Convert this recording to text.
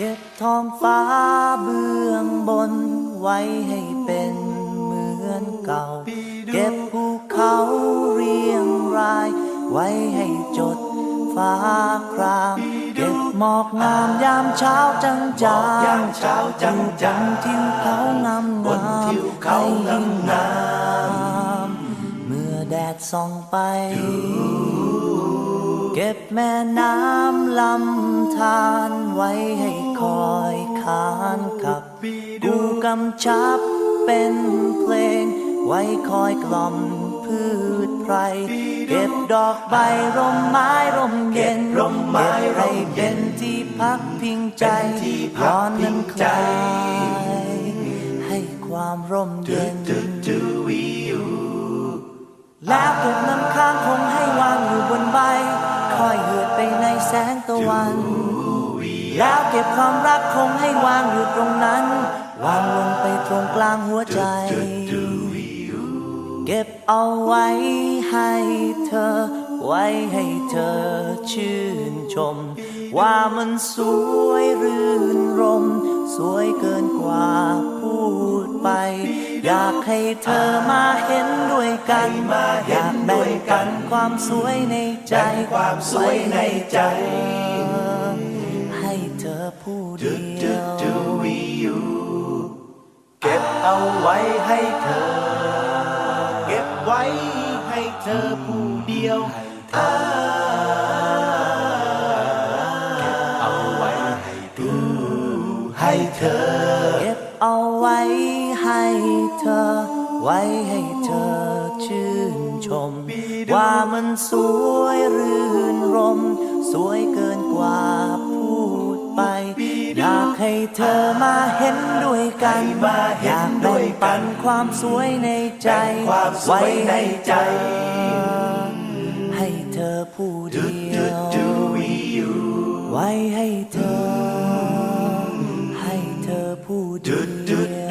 เก็บท้องฟ้าเบื้องบนไว้ให้เป็นเหมือนเก่า เก็บภูเขาเรียงราย ไว้ให้จดฟ้าคราม เก็บหมอกงามยามเช้าจังจางยามเช้าจังจางบนทิวเขางามบนทิวเขางามงาม เมื่อแดดส่องไป เก็บแม่น้ำลำธารไว้ให้คอยคานขับ กูกำชับเป็นเพลง ไว้คอยกล่อมพืชไพร เก็บดอกใบร่มไม้ร่มเย็นเก็บร่มไม้ร่มเย็นก็บให้เป็นที่พักพิงใจที่พักร้อนนั้นพิงคใจลายให้ความร่มเย็นดูดูวิวแล้วเก็บน้ำค้างคงให้ วัน แล้วเก็บความรักคงให้วางอยู่ตรงนั้น วางลงไปตรงกลางหัวใจ เก็บเอาไว้ให้เธอ ไว้ให้เธอชื่นชม ว่ามันสวยรื่นรม สวยเกินกว่า อยากให้เธอมาเห็นด้วยกันให้มาเห็นอยากแบ่ด้วงยกัปันนความสวยในใจแบ่งความสวยในใจ ให้เธอผู้เดีดูดูยวดูวิวเก็บเอาไว้ให้เธอ เก็บไว้ให้เธอผู้เดียวอ่าเก็บเอาไว้ให้ดูให้เธอ เอาไว้ให้เธอ ไว้ให้เธอชื่นชม ว่ามันสวยรื่นรม สวยเกินกว่าพูดไป อยากให้เธอมาเห็นด้วยกันมาเห็นด้วยปันความสวยในใจ ไว้ในใจ ให้เธอผู้เดียวไว้ให้เธอ ผู้เดียว